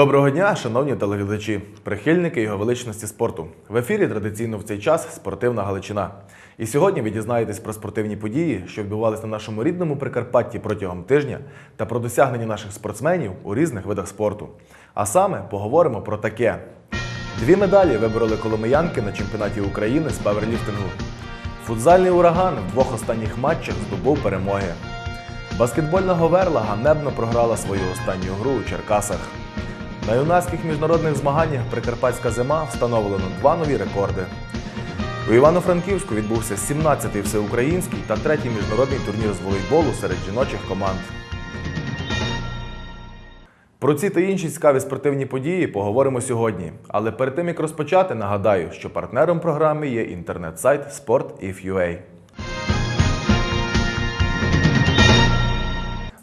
Доброго дня, шановні телеглядачі, прихильники його величності спорту. В ефірі традиційно в цей час спортивна Галичина. І сьогодні ви дізнаєтесь про спортивні події, що відбувалися на нашому рідному Прикарпатті протягом тижня, та про досягнення наших спортсменів у різних видах спорту. А саме поговоримо про таке: дві медалі вибороли коломиянки на чемпіонаті України з паверліфтингу. Футзальний ураган в двох останніх матчах здобув перемоги. Баскетбольна Говерла ганебно програла свою останню гру у Черкасах. На юнацьких міжнародних змаганнях Прикарпатська зима встановлено два нові рекорди. У Івано-Франківську відбувся 17-й всеукраїнський та третій міжнародний турнір з волейболу серед жіночих команд. Про ці та інші цікаві спортивні події поговоримо сьогодні. Але перед тим як розпочати, нагадаю, що партнером програми є інтернет-сайт Sport.if.ua.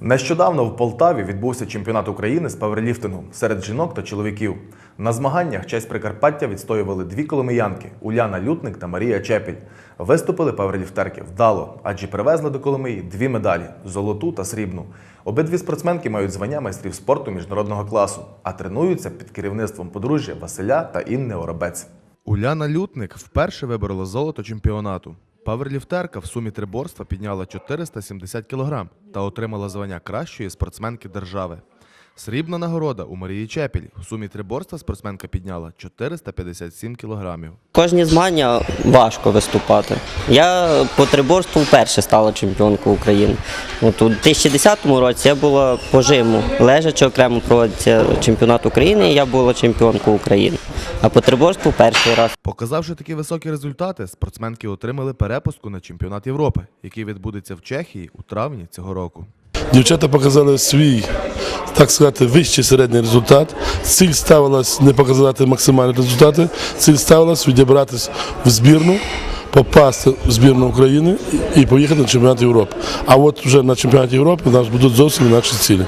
Нещодавно в Полтаві відбувся чемпіонат України з паверліфтингу серед жінок та чоловіків. На змаганнях честь Прикарпаття відстоювали дві коломиянки Уляна Лютник та Марія Чепіль. Виступили паверліфтерки вдало, адже привезли до Коломиї дві медалі золоту та срібну. Обидві спортсменки мають звання майстрів спорту міжнародного класу, а тренуються під керівництвом подружжя Василя та Інни Оробець. Уляна Лютник вперше виборола золото чемпіонату. Паверліфтерка в сумі триборства підняла 470 кг та отримала звання кращої спортсменки держави. Срібна нагорода у Марії Чепіль. В сумі триборства спортсменка підняла 457 кг. Кожні змагання важко виступати. Я по триборству вперше стала чемпіонкою України. От у 2010 році я була по жиму. Лежачи окремо проводиться чемпіонат України, і я була чемпіонкою України. А по триборству перший раз. Показавши такі високі результати, спортсменки отримали перепустку на чемпіонат Європи, який відбудеться в Чехії у травні цього року. Дівчата показали свій, так сказати, вищий середній результат. Ціль ставилась не показати максимальні результати, ціль ставилась відібратись в збірну, попасти в збірну України і поїхати на чемпіонат Європи. А от вже на чемпіонаті Європи у нас будуть зовсім інакші цілі.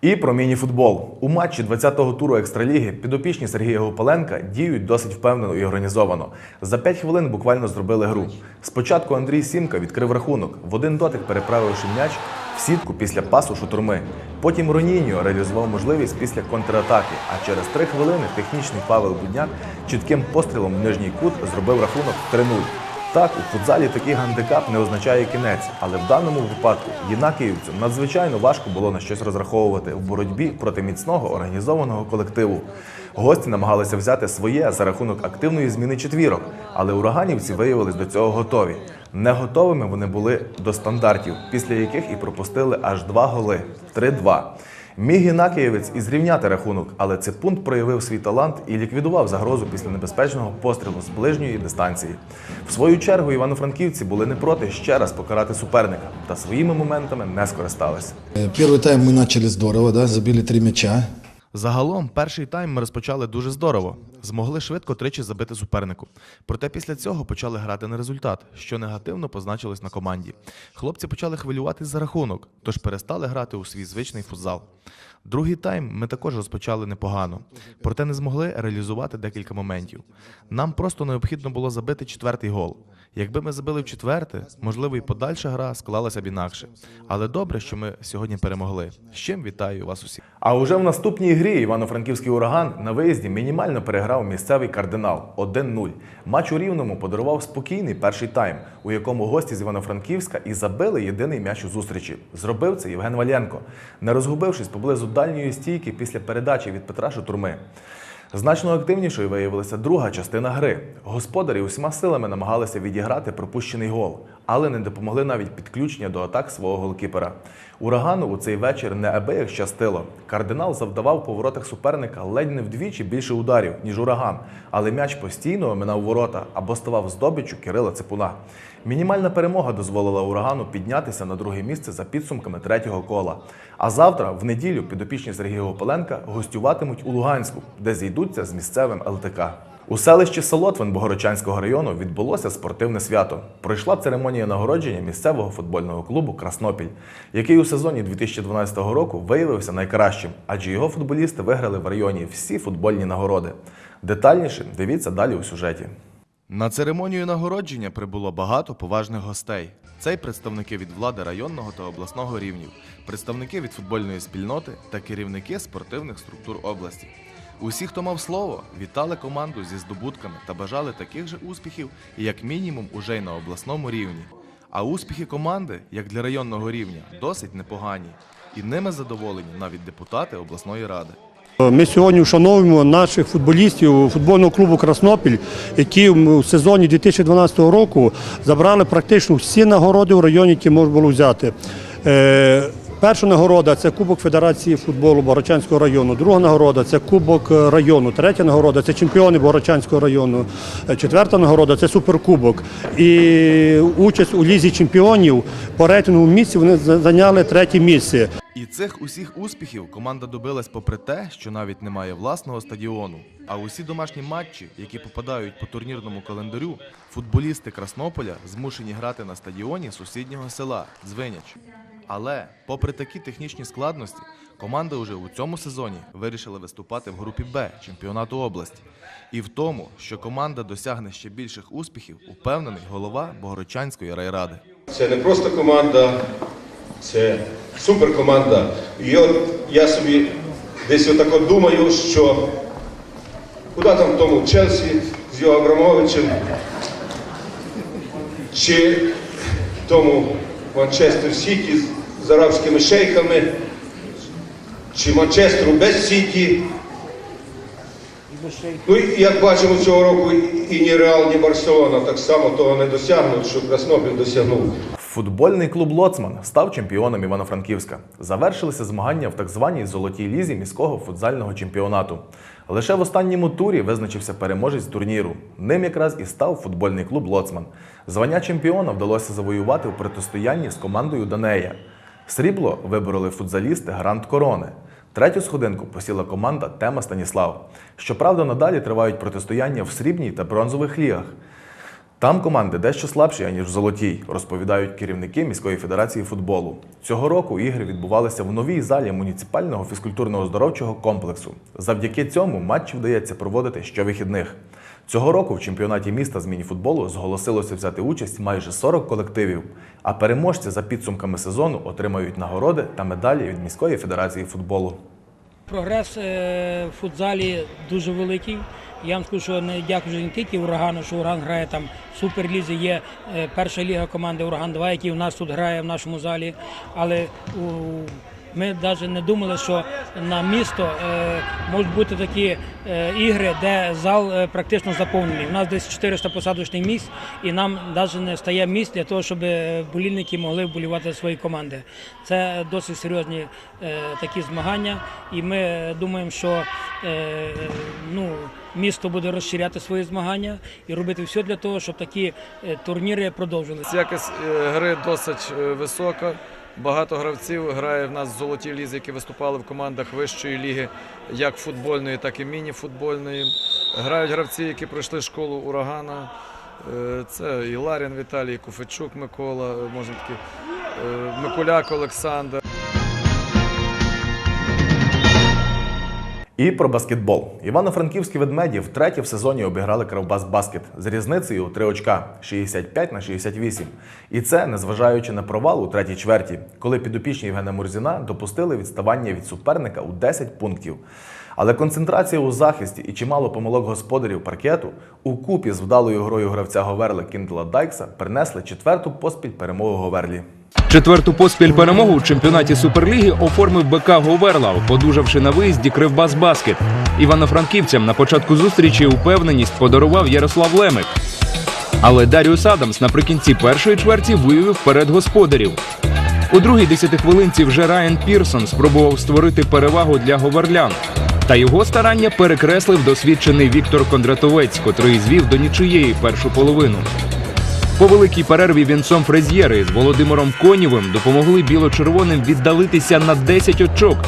І про міні-футбол. У матчі 20-го туру екстраліги підопічні Сергія Гопаленка діють досить впевнено і організовано. За 5 хвилин буквально зробили гру. Спочатку Андрій Сімка відкрив рахунок, в один дотик переправивши м'яч в сітку після пасу шутурми. Потім Роніньо реалізував можливість після контратаки. А через 3 хвилини технічний Павел Будняк чітким пострілом в нижній кут зробив рахунок 3-0. Так, у футзалі такий гандикап не означає кінець, але в даному випадку єнакіївцю надзвичайно важко було на щось розраховувати в боротьбі проти міцного організованого колективу. Гості намагалися взяти своє за рахунок активної зміни четвірок, але ураганівці виявились до цього готові. Не готовими вони були до стандартів, після яких і пропустили аж два голи 3-2. Міг Єнакієвець і зрівняти рахунок, але Ципунт проявив свій талант і ліквідував загрозу після небезпечного пострілу з ближньої дистанції. В свою чергу івано-франківці були не проти ще раз покарати суперника, та своїми моментами не скористалися. Э, Первый тайм мы начали здорово, да, забили три мяча. Загалом, перший тайм ми розпочали дуже здорово. Змогли швидко тричі забити супернику. Проте після цього почали грати на результат, що негативно позначилось на команді. Хлопці почали хвилюватись за рахунок, тож перестали грати у свій звичний футзал. Другий тайм ми також розпочали непогано, проте не змогли реалізувати декілька моментів. Нам просто необхідно було забити четвертий гол. Якби ми забили в четверте, можливо, і подальша гра склалася б інакше. Але добре, що ми сьогодні перемогли. З чим вітаю вас усіх. А уже в наступній грі івано-франківський ураган на виїзді мінімально переграв місцевий кардинал 1-0. Матч у рівному подарував спокійний перший тайм, у якому гості з Івано-Франківська і забили єдиний м'яч у зустрічі. Зробив це Євген Валенко, не розгубившись поблизу дальньої стійки після передачі від Петра Шутурми. Значно активнішою виявилася друга частина гри. Господарі усіма силами намагалися відіграти пропущений гол, але не допомогли навіть підключення до атак свого голкіпера. Урагану у цей вечір неабияк щастило. Кардинал завдавав по воротах суперника ледь не вдвічі більше ударів, ніж ураган, але м'яч постійно оминав ворота або ставав здобиччю Кирила Ципуна. Мінімальна перемога дозволила урагану піднятися на друге місце за підсумками третього кола. А завтра, в неділю, підопічні Сергія Гопаленка гостюватимуть у Луганську, де зійдуться з місцевим ЛТК. У селищі Солотвин Богородчанського району відбулося спортивне свято. Пройшла церемонія нагородження місцевого футбольного клубу Краснопіль, який у сезоні 2012 року виявився найкращим, адже його футболісти виграли в районі всі футбольні нагороди. Детальніше дивіться далі у сюжеті. На церемонію нагородження прибуло багато поважних гостей. Це й представники від влади районного та обласного рівнів, представники від футбольної спільноти та керівники спортивних структур області. Усі, хто мав слово, вітали команду зі здобутками та бажали таких же успіхів, як мінімум, уже й на обласному рівні. А успіхи команди, як для районного рівня, досить непогані, і ними задоволені навіть депутати обласної ради. Ми сьогодні вшановуємо наших футболістів футбольного клубу Краснопіль, які в сезоні 2012 року забрали практично всі нагороди в районі, які можна було взяти. Перша нагорода це Кубок Федерації футболу Богородчанського району. Друга нагорода це Кубок е, району. Третя нагорода це чемпіони Богородчанського району. Е, Четверта нагорода це Суперкубок. І участь у лізі чемпіонів по рейтингу місці вони зайняли третє місце. І цих усіх успіхів команда добилась попри те, що навіть немає власного стадіону. А усі домашні матчі, які попадають по турнірному календарю, футболісти Краснополя змушені грати на стадіоні сусіднього села Дзвиняч. Але, попри такі технічні складності, команда вже у цьому сезоні вирішила виступати в групі Б чемпіонату області. І в тому, що команда досягне ще більших успіхів, упевнений голова Богородчанської райради. Це не просто команда, це суперкоманда. І от я собі десь отако думаю, що куди там в тому Челсі з його Абрамовичем, чи тому Манчестер Сіті з- арабськими шейхами, чи Манчестеру без Сіті. Ну і як бачимо цього року і ні Реал, ні Барселона так само того не досягнуть, що Краснопіль досягнув. Футбольний клуб Лоцман став чемпіоном Івано-Франківська. Завершилися змагання в так званій золотій лізі міського футзального чемпіонату. Лише в останньому турі визначився переможець турніру. Ним якраз і став футбольний клуб Лоцман. Звання чемпіона вдалося завоювати у протистоянні з командою Данея. Срібло вибороли футзалісти Грант Корони. Третю сходинку посіла команда Тема Станіслав. Щоправда, надалі тривають протистояння в срібній та бронзових лігах. Там команди дещо слабші, аніж в золотій, розповідають керівники міської федерації футболу. Цього року ігри відбувалися в новій залі муніципального фізкультурно-оздоровчого комплексу. Завдяки цьому матчі вдається проводити щовихідних. Цього року в чемпіонаті міста з мініфутболу зголосилося взяти участь майже 40 колективів. А переможці за підсумками сезону отримають нагороди та медалі від міської федерації футболу. Прогрес е, в футзалі дуже великий. Я вам скажу, що не дякую не тільки урагану, що ураган грає там в суперлізі. Є е, перша ліга команди Ураган 2, який у нас тут грає в нашому залі. Але ми навіть не думали, що на місто е, можуть бути такі е, ігри, де зал практично заповнений. У нас десь 400 посадочних місць, і нам навіть не стає місць для того, щоб болільники могли вболівати свої команди. Це досить серйозні такі змагання, і ми думаємо, що ну, місто буде розширяти свої змагання і робити все для того, щоб такі е, турніри продовжилися. Якість е, гри досить е, висока. Багато гравців грає в нас в золотій лізі, які виступали в командах вищої ліги, як футбольної, так і міні-футбольної. Грають гравці, які пройшли школу урагана. Це і Ларін Віталій, і Куфичук Микола, можна таки, Микуляк Олександр. І про баскетбол. Івано-Франківські ведмеді втретє в сезоні обіграли Кравбас Баскет з різницею у 3 очка 65 на 68. І це незважаючи на провал у третій чверті, коли підопічні Євгена Мурзіна допустили відставання від суперника у 10 пунктів. Але концентрація у захисті і чимало помилок господарів паркету у купі з вдалою грою гравця Говерли Кіндела Дайкса принесли четверту поспіль перемогу Говерлі. Четверту поспіль перемогу у чемпіонаті Суперліги оформив БК Говерлав, подужавши на виїзді Кривбас Баскет. Івано-франківцям на початку зустрічі упевненість подарував Ярослав Лемик. Але Даріус Адамс наприкінці першої чверті виявив вперед господарів. У другій десятихвилинці вже Райан Пірсон спробував створити перевагу для говерлян. Та його старання перекреслив досвідчений Віктор Кондратовець, котрий звів до нічиєї першу половину. По великій перерві Вінсом Фрезєри з Володимиром Конєвим допомогли біло-червоним віддалитися на 10 очок.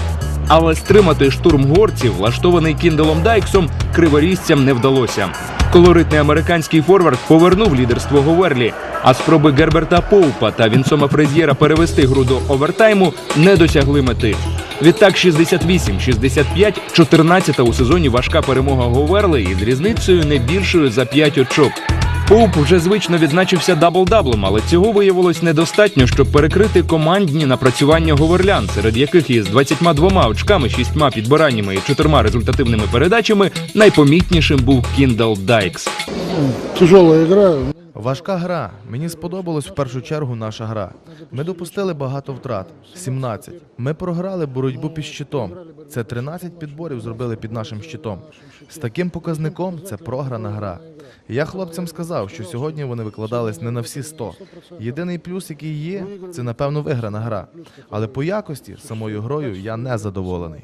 Але стримати штурм горців, влаштований Кінделом Дайксом, криворізцям не вдалося. Колоритний американський форвард повернув лідерство Говерлі, а спроби Герберта Поупа та Вінсома Фрезєра перевести гру до овертайму не досягли мети. Відтак 68-65, 14-та у сезоні важка перемога Говерли із різницею не більшою за 5 очок. Поуп вже звично відзначився дабл-даблом, але цього виявилось недостатньо, щоб перекрити командні напрацювання говерлян, серед яких із 22 очками, 6 підбираннями і 4 результативними передачами найпомітнішим був Кіндал Дайкс. Тяжела гра. Важка гра. Мені сподобалась в першу чергу наша гра. Ми допустили багато втрат 17. Ми програли боротьбу під щитом. Це 13 підборів зробили під нашим щитом. З таким показником це програна гра. Я хлопцям сказав, що сьогодні вони викладались не на всі 100. Єдиний плюс, який є, це напевно виграна гра. Але по якості самою грою я не задоволений.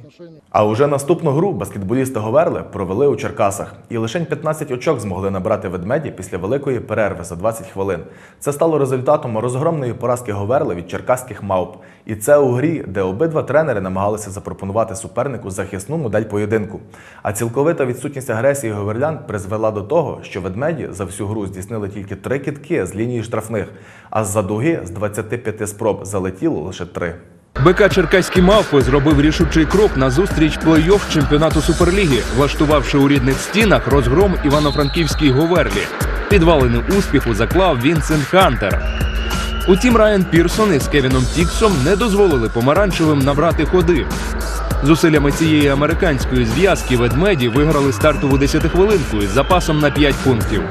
А уже наступну гру баскетболісти Говерли провели у Черкасах, і лише 15 очок змогли набрати ведмеді після великої перерви за 20 хвилин. Це стало результатом розгромної поразки Говерли від черкаських мавп. І це у грі, де обидва тренери намагалися запропонувати супернику захисну модель поєдинку. А цілковита відсутність агресії говерлян призвела до того, що ведмеді за всю гру здійснили тільки три кітки з лінії штрафних, а з-за дуги з 25 спроб залетіло лише три. БК Черкаські мавпи зробив рішучий крок на зустріч плей-офф чемпіонату Суперліги, влаштувавши у рідних стінах розгром Івано-Франківській Говерлі. Підвалини успіху заклав Вінсент Хантер. Утім, Райан Пірсон із Кевіном Тіксом не дозволили помаранчевим набрати ходи. Зусиллями цієї американської зв'язки ведмеді виграли стартову 10-хвилинку із запасом на 5 пунктів.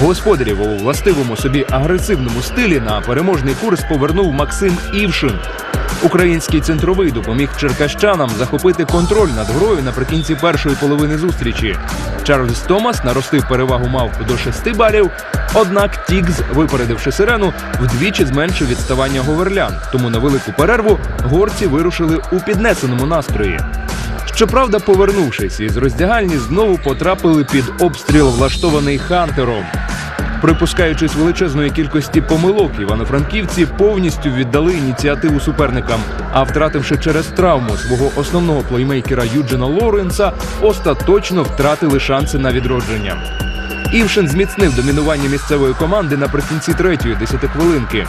Господарів у властивому собі агресивному стилі на переможний курс повернув Максим Івшин. Український центровий допоміг черкащанам захопити контроль над грою наприкінці першої половини зустрічі. Чарльз Томас наростив перевагу мавп до 6 балів. Однак Тігз, випередивши сирену, вдвічі зменшив відставання говерлян. Тому на велику перерву горці вирушили у піднесеному настрої. Щоправда, повернувшись із роздягальні, знову потрапили під обстріл, влаштований Хантером. Припускаючись величезної кількості помилок, івано-франківці повністю віддали ініціативу суперникам. А втративши через травму свого основного плеймейкера Юджина Лоренса, остаточно втратили шанси на відродження. Івшин зміцнив домінування місцевої команди наприкінці третьої десятихвилинки.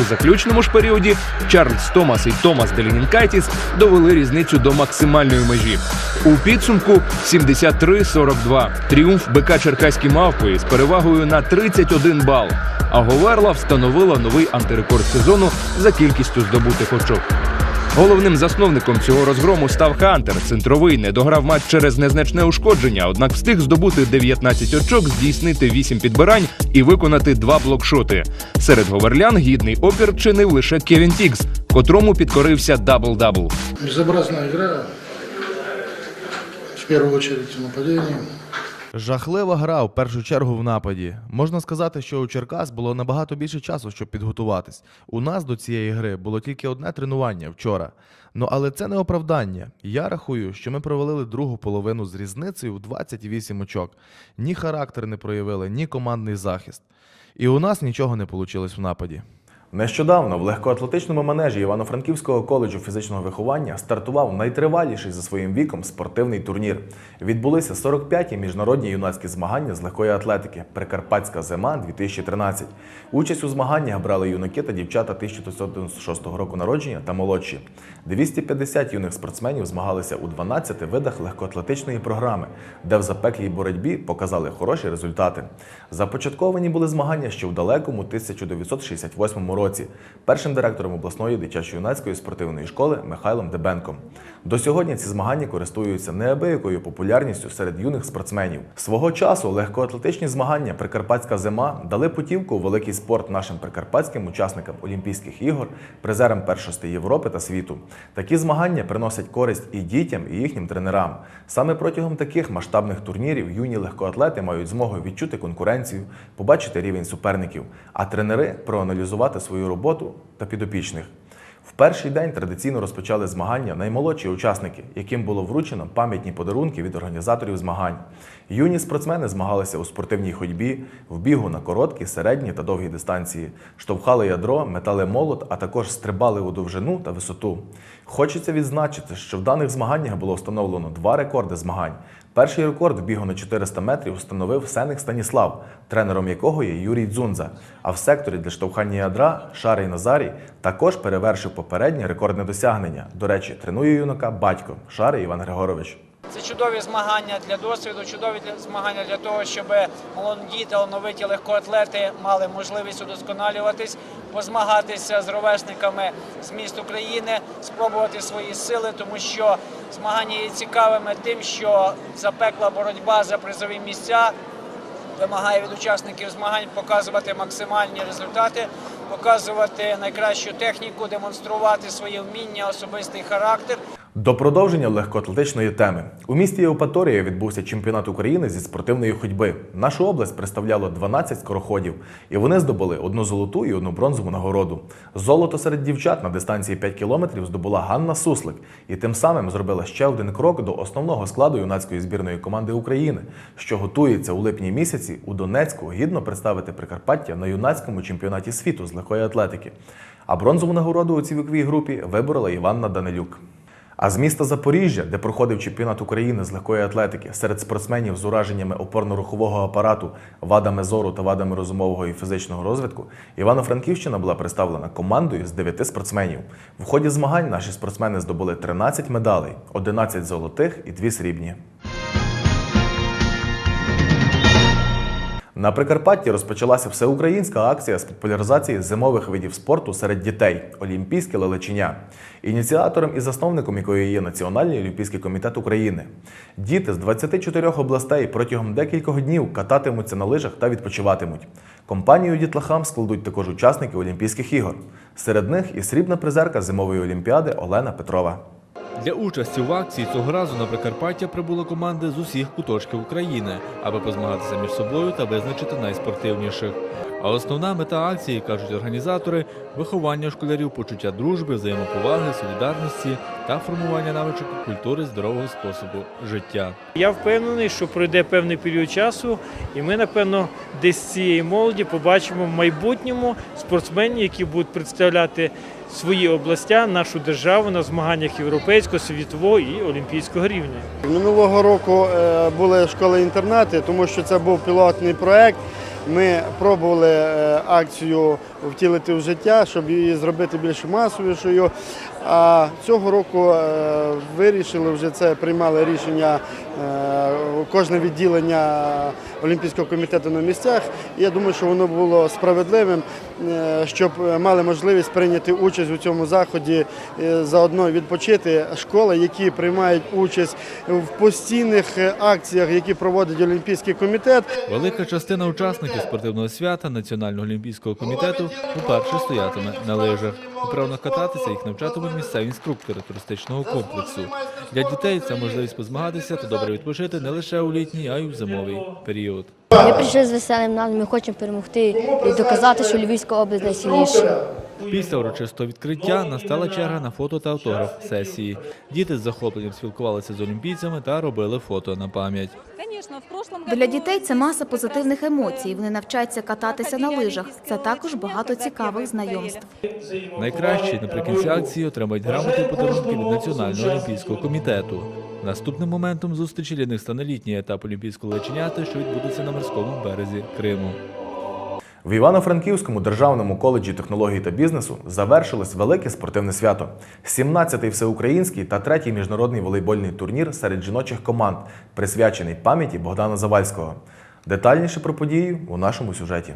У заключному ж періоді Чарльз Томас і Томас Делінінкайтіс довели різницю до максимальної межі. У підсумку 73-42. Тріумф БК Черкаські мавпи з перевагою на 31 бал. А Говерла встановила новий антирекорд сезону за кількістю здобутих очок. Головним засновником цього розгрому став Хантер. Центровий не дограв матч через незначне ушкодження, однак встиг здобути 19 очок, здійснити 8 підбирань і виконати два блокшоти. Серед говерлян гідний опір чинив лише Кевін Тікс, котрому підкорився дабл-дабл. Безобразная игра, в первую очередь в. Жахлива гра в першу чергу в нападі. Можна сказати, що у Черкас було набагато більше часу, щоб підготуватись. У нас до цієї гри було тільки одне тренування вчора. Ну але це не оправдання. Я рахую, що ми провалили другу половину з різницею в 28 очок. Ні характер не проявили, ні командний захист. І у нас нічого не вийшло в нападі. Нещодавно в легкоатлетичному манежі Івано-Франківського коледжу фізичного виховання стартував найтриваліший за своїм віком спортивний турнір. Відбулися 45-ті міжнародні юнацькі змагання з легкої атлетики Прикарпатська зима 2013. Участь у змаганнях брали юнаки та дівчата 1996 року народження та молодші. 250 юних спортсменів змагалися у 12 видах легкоатлетичної програми, де в запеклій боротьбі показали хороші результати. Започатковані були змагання ще в далекому 1968 році першим директором обласної дитячо-юнацької спортивної школи Михайлом Дебенком. До сьогодні ці змагання користуються неабиякою популярністю серед юних спортсменів. Свого часу легкоатлетичні змагання Прикарпатська зима дали путівку у великий спорт нашим прикарпатським учасникам Олімпійських ігор, призерам першості Європи та світу. Такі змагання приносять користь і дітям, і їхнім тренерам. Саме протягом таких масштабних турнірів юні легкоатлети мають змогу відчути конкуренцію, побачити рівень суперників, а тренери проаналізувати свою роботу та підопічних. В перший день традиційно розпочали змагання наймолодші учасники, яким було вручено пам'ятні подарунки від організаторів змагань. Юні спортсмени змагалися у спортивній ходьбі, в бігу на короткі, середні та довгі дистанції, штовхали ядро, метали молот, а також стрибали у довжину та висоту. Хочеться відзначити, що в даних змаганнях було встановлено два рекорди змагань. Перший рекорд в бігу на 400 метрів встановив Сеник Станіслав, тренером якого є Юрій Дзунза. А в секторі для штовхання ядра Шарий Назарій також перевершив попереднє рекордне досягнення. До речі, тренує юнака батько Шарий Іван Григорович. Це чудові змагання для досвіду, чудові змагання для того, щоб молоді талановиті легкоатлети мали можливість удосконалюватись, позмагатися з ровесниками з міст України, спробувати свої сили, тому що змагання є цікавими тим, що запекла боротьба за призові місця вимагає від учасників змагань показувати максимальні результати, показувати найкращу техніку, демонструвати свої вміння, особистий характер. До продовження легкоатлетичної теми у місті Євпаторія відбувся чемпіонат України зі спортивної ходьби. Нашу область представляло 12 скороходів, і вони здобули одну золоту і одну бронзову нагороду. Золото серед дівчат на дистанції 5 кілометрів здобула Ганна Суслик, і тим самим зробила ще один крок до основного складу юнацької збірної команди України, що готується у липні місяці у Донецьку гідно представити Прикарпаття на юнацькому чемпіонаті світу з легкої атлетики. А бронзову нагороду у цій віковій групі виборола Іванна Данилюк. А з міста Запоріжжя, де проходив чемпіонат України з легкої атлетики серед спортсменів з ураженнями опорно-рухового апарату, вадами зору та вадами розумового і фізичного розвитку, Івано-Франківщина була представлена командою з 9 спортсменів. В ході змагань наші спортсмени здобули 13 медалей, 11 золотих і 2 срібні. На Прикарпатті розпочалася всеукраїнська акція з популяризації зимових видів спорту серед дітей Олімпійське лелечення, ініціатором і засновником якої є Національний олімпійський комітет України. Діти з 24 областей протягом декількох днів кататимуться на лижах та відпочиватимуть. Компанію дітлахам складуть також учасники Олімпійських ігор. Серед них і срібна призерка зимової олімпіади Олена Петрова. Для участі в акції цього разу на Прикарпаття прибули команди з усіх куточків України, аби позмагатися між собою та визначити найспортивніших. А основна мета акції, кажуть організатори, виховання школярів почуття дружби, взаємоповаги, солідарності та формування навичок культури здорового способу життя. Я впевнений, що пройде певний період часу, і ми, напевно, десь з цієї молоді побачимо в майбутньому спортсменів, які будуть представляти свої областя, нашу державу на змаганнях європейського, світового і олімпійського рівня. Минулого року е, були школи-інтернати, тому що це був пілотний проект. Ми пробували е, акцію втілити в життя, щоб її зробити більш масовішою. А цього року е, вирішили вже це, приймали рішення е, кожне відділення Олімпійського комітету на місцях. Я думаю, що воно було справедливим, е, щоб мали можливість прийняти участь у цьому заході, заодно відпочити школи, які приймають участь в постійних акціях, які проводить Олімпійський комітет. Велика частина учасників спортивного свята Національного олімпійського комітету вперше стоятиме на лижах. Вправно кататися їх навчатимуть місцеві інструктори туристичного комплексу. Для дітей це можливість позмагатися та добре відпочити не лише у літній, а й у зимовий період. Ми прийшли з веселим нам, ми хочемо перемогти і доказати, що Львівська область найсильніша. Після урочистого відкриття настала черга на фото та автограф сесії. Діти з захопленням спілкувалися з олімпійцями та робили фото на пам'ять. Для дітей це маса позитивних емоцій. Вони навчаються кататися на лижах. Це також багато цікавих знайомств. Найкраще наприкінці акції отримають грамоти і подарунки від Національного олімпійського комітету. Наступним моментом зустрічі для них стане літній етап олімпійського леченята, що відбудеться на морському березі Криму. В Івано-Франківському державному коледжі технологій та бізнесу завершилось велике спортивне свято. 17-й всеукраїнський та третій міжнародний волейбольний турнір серед жіночих команд, присвячений пам'яті Богдана Завальського. Детальніше про подію у нашому сюжеті.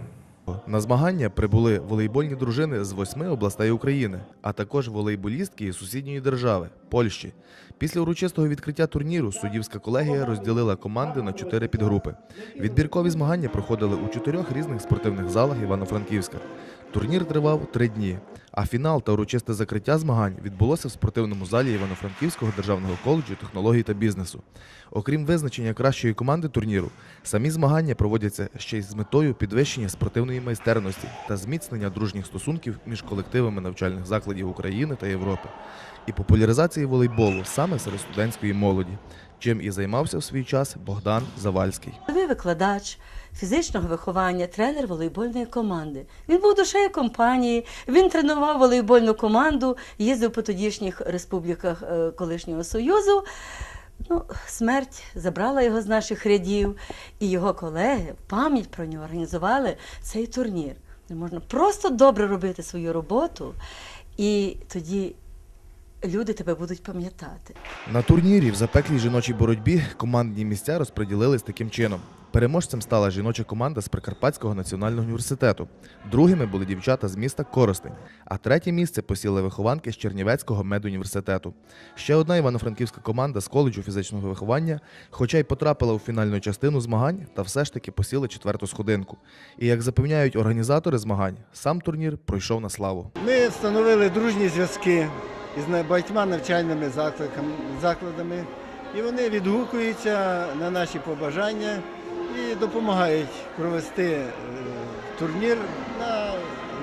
На змагання прибули волейбольні дружини з восьми областей України, а також волейболістки із сусідньої держави Польщі. Після урочистого відкриття турніру суддівська колегія розділила команди на чотири підгрупи. Відбіркові змагання проходили у чотирьох різних спортивних залах Івано-Франківська. Турнір тривав три дні, а фінал та урочисте закриття змагань відбулося в спортивному залі Івано-Франківського державного коледжу технологій та бізнесу. Окрім визначення кращої команди турніру, самі змагання проводяться ще й з метою підвищення спортивної майстерності та зміцнення дружніх стосунків між колективами навчальних закладів України та Європи і популяризації волейболу саме серед студентської молоді, чим і займався в свій час Богдан Завальський. Новий викладач фізичного виховання, тренер волейбольної команди. Він був душею компанії, він тренував волейбольну команду, їздив по тодішніх республіках е, колишнього Союзу. Ну, смерть забрала його з наших рядів, і його колеги пам'ять про нього організували цей турнір. Де можна просто добре робити свою роботу, і тоді люди тебе будуть пам'ятати. На турнірі в запеклій жіночій боротьбі командні місця розподілились таким чином. Переможцем стала жіноча команда з Прикарпатського національного університету. Другими були дівчата з міста Коростень, а третє місце посіли вихованки з Чернівецького медуніверситету. Ще одна івано-франківська команда з коледжу фізичного виховання, хоча й потрапила у фінальну частину змагань, та все ж таки посіли четверту сходинку. І як запевняють організатори змагань, сам турнір пройшов на славу. Ми встановили дружні зв'язки із багатьма навчальними закладами, і вони відгукуються на наші побажання і допомагають провести е, турнір на,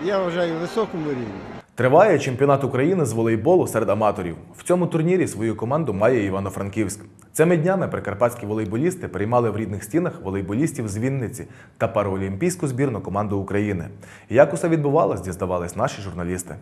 я вважаю, високому рівні. Триває чемпіонат України з волейболу серед аматорів. В цьому турнірі свою команду має Івано-Франківськ. Цими днями прикарпатські волейболісти приймали в рідних стінах волейболістів з Вінниці та параолімпійську збірну команду України. Як усе відбувалось, дізнавались наші журналісти.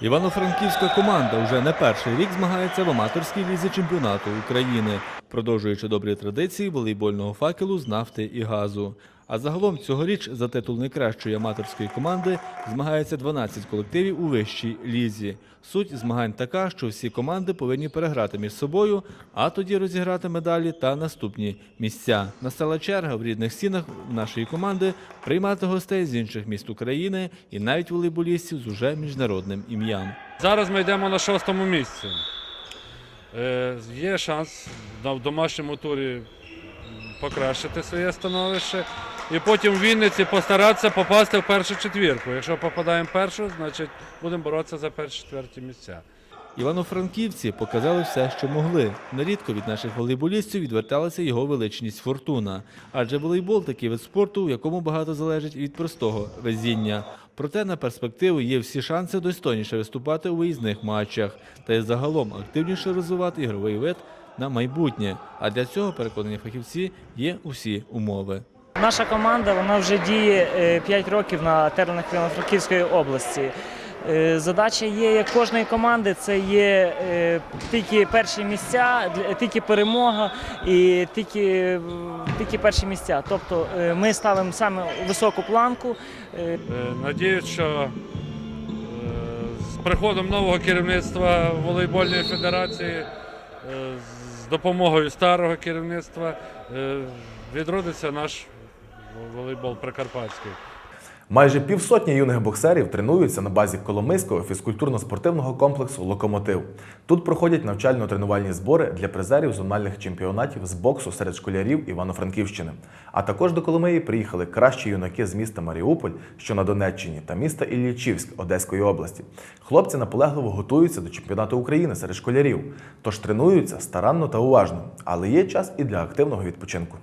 Івано-Франківська команда вже не перший рік змагається в аматорській лізі чемпіонату України, продовжуючи добрі традиції волейбольного факелу з нафти і газу. А загалом цьогоріч за титул найкращої аматорської команди змагається 12 колективів у вищій лізі. Суть змагань така, що всі команди повинні переграти між собою, а тоді розіграти медалі та наступні місця. Настала черга в рідних стінах нашої команди приймати гостей з інших міст України і навіть волейболістів з уже міжнародним ім'ям. Зараз ми йдемо на шостому місці. Е, є шанс на домашньому турі покращити своє становище. І потім в Вінниці постаратися попасти в першу четвірку. Якщо попадаємо в першу, значить будемо боротися за перші четверті місця. Івано-франківці показали все, що могли. Нерідко від наших волейболістів відверталася його величність фортуна. Адже волейбол такий вид спорту, в якому багато залежить від простого везіння. Проте на перспективу є всі шанси достойніше виступати у виїзних матчах та й загалом активніше розвивати ігровий вид на майбутнє. А для цього, переконані фахівці, є усі умови. Наша команда вона вже діє 5 років на теренах Івано-Франківської області. Е, Задача є як кожної команди, це є е, тільки перші місця, тільки перемога і тільки, е, тільки перші місця. Тобто е, ми ставимо саме високу планку. Е, Е, Надіюсь, що е, з приходом нового керівництва волейбольної федерації, е, з допомогою старого керівництва, е, відродиться наш волейбол прикарпатський. Майже півсотні юних боксерів тренуються на базі Коломийського фізкультурно-спортивного комплексу Локомотив. Тут проходять навчально-тренувальні збори для призерів зональних чемпіонатів з боксу серед школярів Івано-Франківщини. А також до Коломиї приїхали кращі юнаки з міста Маріуполь, що на Донеччині, та міста Іллічівськ Одеської області. Хлопці наполегливо готуються до чемпіонату України серед школярів, тож тренуються старанно та уважно, але є час і для активного відпочинку.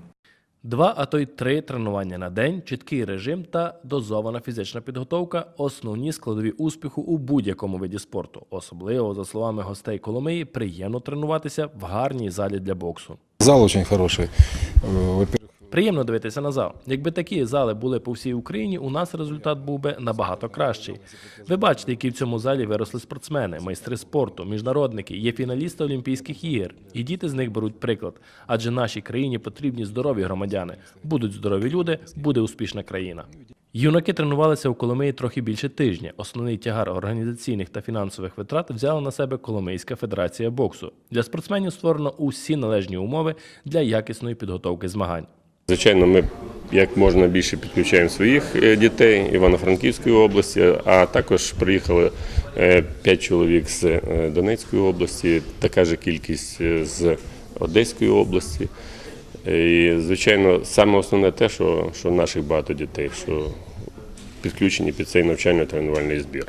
Два, а то й три тренування на день, чіткий режим та дозована фізична підготовка основні складові успіху у будь-якому виді спорту. Особливо, за словами гостей Коломиї, приємно тренуватися в гарній залі для боксу. Зал очень хороший. Во-первых, Приємно дивитися на зал. Якби такі зали були по всій Україні, у нас результат був би набагато кращий. Ви бачите, які в цьому залі виросли спортсмени, майстри спорту, міжнародники, є фіналісти Олімпійських ігор. І діти з них беруть приклад. Адже нашій країні потрібні здорові громадяни. Будуть здорові люди, буде успішна країна. Юнаки тренувалися у Коломиї трохи більше тижня. Основний тягар організаційних та фінансових витрат взяла на себе Коломийська федерація боксу. Для спортсменів створено усі належні умови для якісної підготовки змагань. Звичайно, ми як можна більше підключаємо своїх е, дітей Івано-Франківської області, а також приїхали 5 чоловік з е, Донецької області, така ж кількість е, з Одеської області. І, звичайно, саме основне те, що, що наших багато дітей, що підключені під цей навчально-тренувальний збір.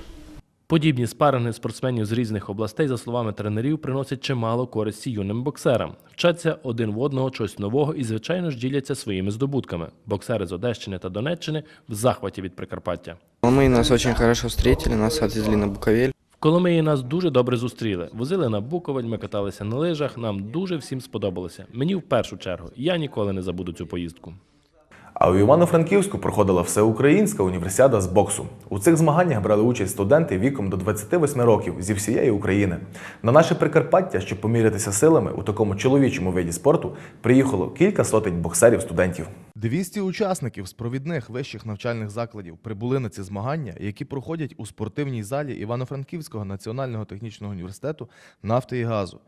Подібні спаринги спортсменів з різних областей, за словами тренерів, приносять чимало користі юним боксерам. Вчаться один в одного чогось нового і, звичайно ж, діляться своїми здобутками. Боксери з Одещини та Донеччини в захваті від Прикарпаття. Мы нас очень хорошо встретили, нас отвезли на Буковель. Коломиї нас дуже добре зустріли. Возили на Буковель, ми каталися на лижах. Нам дуже всім сподобалося. Мені в першу чергу. Я ніколи не забуду цю поїздку. А у Івано-Франківську проходила всеукраїнська універсіада з боксу. У цих змаганнях брали участь студенти віком до 28 років зі всієї України. На наше Прикарпаття, щоб помірятися силами у такому чоловічому виді спорту, приїхало кілька сотень боксерів-студентів. 200 учасників з провідних вищих навчальних закладів прибули на ці змагання, які проходять у спортивній залі Івано-Франківського національного технічного університету нафти і газу.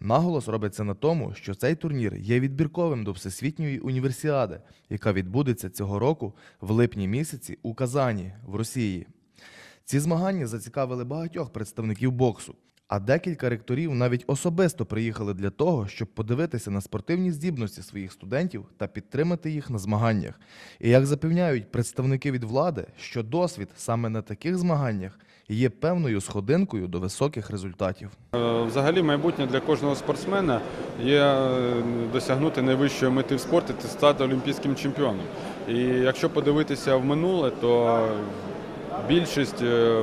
Наголос робиться на тому, що цей турнір є відбірковим до Всесвітньої універсіади, яка відбудеться цього року в липні місяці у Казані в Росії. Ці змагання зацікавили багатьох представників боксу, а декілька ректорів навіть особисто приїхали для того, щоб подивитися на спортивні здібності своїх студентів та підтримати їх на змаганнях. І як запевняють представники від влади, що досвід саме на таких змаганнях є певною сходинкою до високих результатів. Е, Взагалі майбутнє для кожного спортсмена є е, досягнути найвищої мети в спорті та стати олімпійським чемпіоном. І якщо подивитися в минуле, то більшість, е,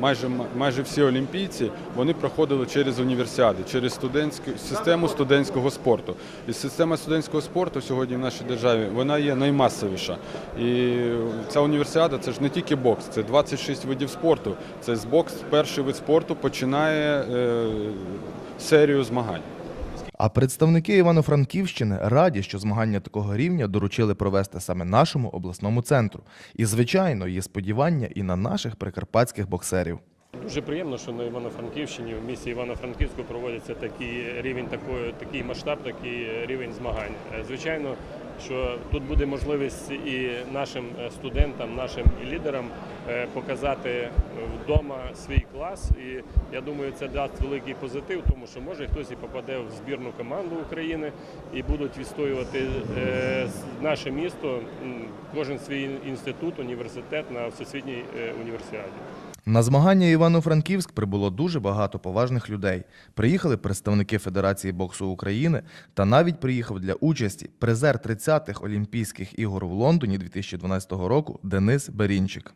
майже, майже всі олімпійці, вони проходили через універсіади, через студентську систему студентського спорту. І система студентського спорту сьогодні в нашій державі вона є наймасовіша. І ця універсіада це ж не тільки бокс, це 26 видів спорту. Це з бокс, перший вид спорту починає е, серію змагань. А представники Івано-Франківщини раді, що змагання такого рівня доручили провести саме нашому обласному центру. І, звичайно, є сподівання і на наших прикарпатських боксерів. Дуже приємно, що на Івано-Франківщині в місті Івано-Франківську проводиться такий рівень, такий масштаб, такий рівень змагань. Е, Звичайно, що тут буде можливість і нашим е, студентам, нашим лідерам е, показати вдома свій клас. І я думаю, це дасть великий позитив, тому що може хтось і попаде в збірну команду України і будуть відстоювати е, наше місто, кожен свій інститут, університет на всесвітній універсіаді. На змагання Івано-Франківськ прибуло дуже багато поважних людей. Приїхали представники Федерації боксу України та навіть приїхав для участі призер 30-х Олімпійських ігор в Лондоні 2012 року Денис Берінчик.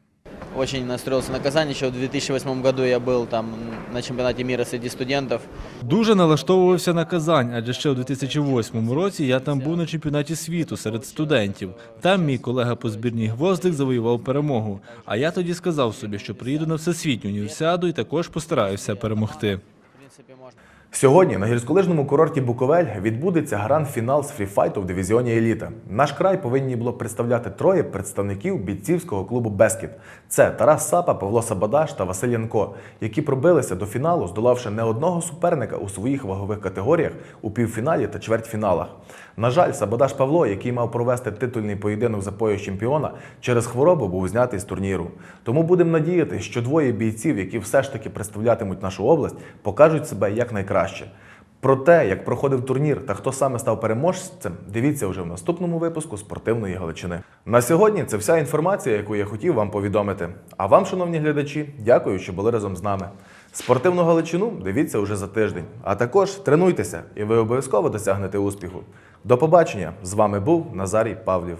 Очень настроился на Казань. Еще в 2008 году я был там на чемпионате мира среди студентов. Дуже налаштовувався на Казань, адже ще у 2008 році я там був на чемпіонаті світу серед студентів. Там мій колега по збірній гвоздик завоював перемогу. А я тоді сказав собі, що приїду на всесвітню універсіаду і також постараюся перемогти. Сьогодні на гірськолижному курорті Буковель відбудеться гранд-фінал з фріфайту в дивізіоні Еліта. Наш край повинні було представляти троє представників бійцівського клубу Бескіт. Це Тарас Сапа, Павло Сабадаш та Василь Янко, які пробилися до фіналу, здолавши не одного суперника у своїх вагових категоріях у півфіналі та чвертьфіналах. На жаль, Сабадаш Павло, який мав провести титульний поєдинок за пояс чемпіона, через хворобу був знятий з турніру. Тому будемо надіяти, що двоє бійців, які все ж таки представлятимуть нашу область, покажуть себе якнайкраще. Про те, як проходив турнір та хто саме став переможцем, дивіться вже в наступному випуску спортивної Галичини. На сьогодні це вся інформація, яку я хотів вам повідомити. А вам, шановні глядачі, дякую, що були разом з нами. Спортивну Галичину дивіться уже за тиждень. А також тренуйтеся, і ви обов'язково досягнете успіху. До побачення! З вами був Назарій Павлів.